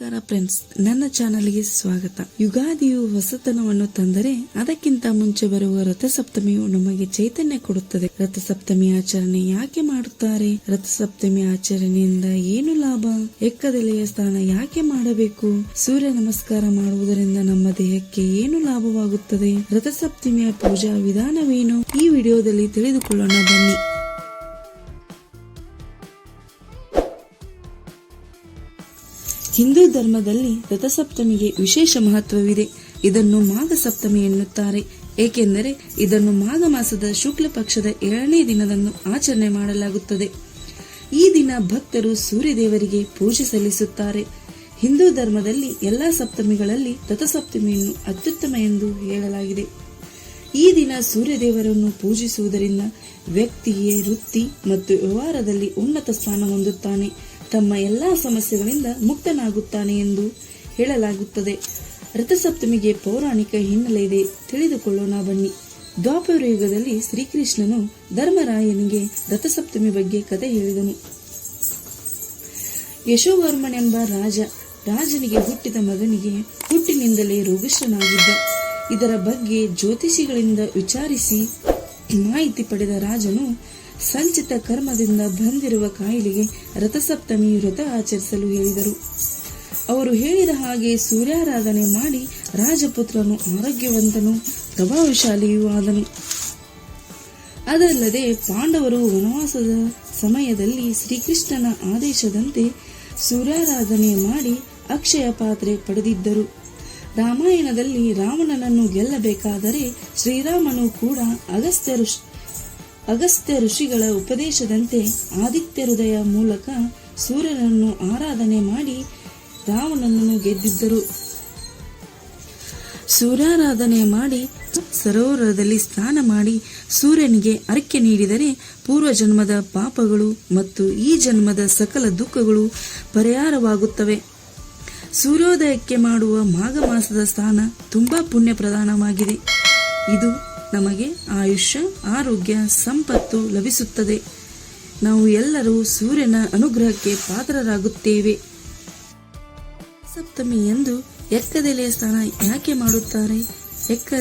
ನಮಸ್ಕಾರ ಫ್ರೆಂಡ್ಸ್ ನನ್ನ ಚಾನಲ್ಗೆ ಸ್ವಾಗತ. ಯುಗಾದಿಯು ಹೊಸತನವನ್ನು ತಂದರೆ ಅದಕ್ಕಿಂತ ಮುಂಚೆ ಬರುವ ರಥಸಪ್ತಮಿಯು ನಮಗೆ ಚೈತನ್ಯ ಕೊಡುತ್ತದೆ. ರಥಸಪ್ತಮಿ ಆಚರಣೆ ಯಾಕೆ ಮಾಡುತ್ತಾರೆ? ರಥಸಪ್ತಮಿ ಆಚರಣೆಯಿಂದ ಏನು ಲಾಭ? ಎಕ್ಕದೆಲೆಯ ಸ್ಥಾನ ಯಾಕೆ ಮಾಡಬೇಕು? ಸೂರ್ಯ ನಮಸ್ಕಾರ ಮಾಡುವುದರಿಂದ ನಮ್ಮ ದೇಹಕ್ಕೆ ಏನು ಲಾಭವಾಗುತ್ತದೆ? ರಥಸಪ್ತಮಿಯ ಪೂಜಾ ವಿಧಾನವೇನು? ಈ ವಿಡಿಯೋದಲ್ಲಿ ತಿಳಿದುಕೊಳ್ಳೋಣ ಬನ್ನಿ. ಹಿಂದೂ ಧರ್ಮದಲ್ಲಿ ರಥಸಪ್ತಮಿಗೆ ವಿಶೇಷ ಮಹತ್ವವಿದೆ. ಇದನ್ನು ಮಾಘ ಸಪ್ತಮಿ ಎನ್ನುತ್ತಾರೆ. ಏಕೆಂದರೆ ಇದನ್ನು ಮಾಘ ಮಾಸದ ಶುಕ್ಲ ಪಕ್ಷದ ಏಳನೇ ದಿನದಂದು ಆಚರಣೆ ಮಾಡಲಾಗುತ್ತದೆ. ಈ ದಿನ ಭಕ್ತರು ಸೂರ್ಯದೇವರಿಗೆ ಪೂಜೆ ಸಲ್ಲಿಸುತ್ತಾರೆ. ಹಿಂದೂ ಧರ್ಮದಲ್ಲಿ ಎಲ್ಲಾ ಸಪ್ತಮಿಗಳಲ್ಲಿ ರಥಸಪ್ತಮಿಯನ್ನು ಅತ್ಯುತ್ತಮ ಎಂದು ಹೇಳಲಾಗಿದೆ. ಈ ದಿನ ಸೂರ್ಯದೇವರನ್ನು ಪೂಜಿಸುವುದರಿಂದ ವ್ಯಕ್ತಿಯೇ ವೃತ್ತಿ ಮತ್ತು ವ್ಯವಹಾರದಲ್ಲಿ ಉನ್ನತ ಸ್ಥಾನ ಹೊಂದುತ್ತಾನೆ. ತಮ್ಮ ಎಲ್ಲಾ ಸಮಸ್ಯೆಗಳಿಂದ ಮುಕ್ತನಾಗುತ್ತಾನೆ ಎಂದು ಹೇಳಲಾಗುತ್ತದೆ. ರಥಸಪ್ತಮಿಗೆ ಪೌರಾಣಿಕ ಹಿನ್ನೆಲೆ ಇದೆ. ತಿಳಿದುಕೊಳ್ಳೋಣ ಬನ್ನಿ. ದ್ವಾಪರ ಯುಗದಲ್ಲಿ ಶ್ರೀಕೃಷ್ಣನು ಧರ್ಮರಾಯನಿಗೆ ರಥಸಪ್ತಮಿ ಬಗ್ಗೆ ಕತೆ ಹೇಳಿದನು. ಯಶೋವರ್ಮನೆಂಬ ರಾಜ ರಾಜನಿಗೆ ಹುಟ್ಟಿದ ಮಗನಿಗೆ ಹುಟ್ಟಿನಿಂದಲೇ ರೋಗಿಷ್ಠನಾಗಿದ್ದ. ಇದರ ಬಗ್ಗೆ ಜ್ಯೋತಿಷಿಗಳಿಂದ ವಿಚಾರಿಸಿ ಮಾಹಿತಿ ಪಡೆದ ರಾಜನು ಸಂಚಿತ ಕರ್ಮದಿಂದ ಬಂದಿರುವ ಕಾಯಿಲೆಗೆ ರಥಸಪ್ತಮಿ ವ್ರತ ಆಚರಿಸಲು ಹೇಳಿದರು. ಅವರು ಹೇಳಿದ ಹಾಗೆ ಸೂರ್ಯಾರಾಧನೆ ಮಾಡಿ ರಾಜಪುತ್ರನು ಆರೋಗ್ಯವಂತನು ಪ್ರಭಾವಶಾಲಿಯೂ ಆದನು. ಅದಲ್ಲದೆ ಪಾಂಡವರು ವನವಾಸದ ಸಮಯದಲ್ಲಿ ಶ್ರೀಕೃಷ್ಣನ ಆದೇಶದಂತೆ ಸೂರ್ಯಾರಾಧನೆ ಮಾಡಿ ಅಕ್ಷಯ ಪಾತ್ರೆ ಪಡೆದಿದ್ದರು. ರಾಮಾಯಣದಲ್ಲಿ ರಾವಣನನ್ನು ಗೆಲ್ಲಬೇಕಾದರೆ ಶ್ರೀರಾಮನು ಕೂಡ ಅಗಸ್ತ್ಯ ಅಗಸ್ತ್ಯ ಋಷಿಗಳ ಉಪದೇಶದಂತೆ ಆದಿತ್ಯ ಹೃದಯ ಮೂಲಕ ಸೂರ್ಯನನ್ನು ಆರಾಧನೆ ಮಾಡಿ ರಾವಣನನ್ನು ಗೆದ್ದಿದ್ದರು. ಸೂರ್ಯಾರಾಧನೆ ಮಾಡಿ ಸರೋವರದಲ್ಲಿ ಸ್ನಾನ ಮಾಡಿ ಸೂರ್ಯನಿಗೆ ಅರ್ಕ್ಯ ನೀಡಿದರೆ ಪೂರ್ವ ಜನ್ಮದ ಪಾಪಗಳು ಮತ್ತು ಈ ಜನ್ಮದ ಸಕಲ ದುಃಖಗಳು ಪರಿಹಾರವಾಗುತ್ತವೆ. ಸೂರ್ಯೋದಯಕ್ಕೆ ಮಾಡುವ ಮಾಘ ಮಾಸದ ಸ್ಥಾನ ತುಂಬಾ ಪುಣ್ಯ ಪ್ರಧಾನವಾಗಿದೆ. ಇದು ನಮಗೆ ಆಯುಷ್ಯ, ಆರೋಗ್ಯ, ಸಂಪತ್ತು ಲಭಿಸುತ್ತದೆ. ನಾವು ಎಲ್ಲರೂ ಸೂರ್ಯನ ಅನುಗ್ರಹಕ್ಕೆ ಪಾತ್ರರಾಗುತ್ತೇವೆ. ಸಪ್ತಮಿ ಎಂದು ಎಕ್ಕದೆಲೆಯ ಸ್ನಾನ ಯಾಕೆ ಮಾಡುತ್ತಾರೆ? ಎಕ್ಕ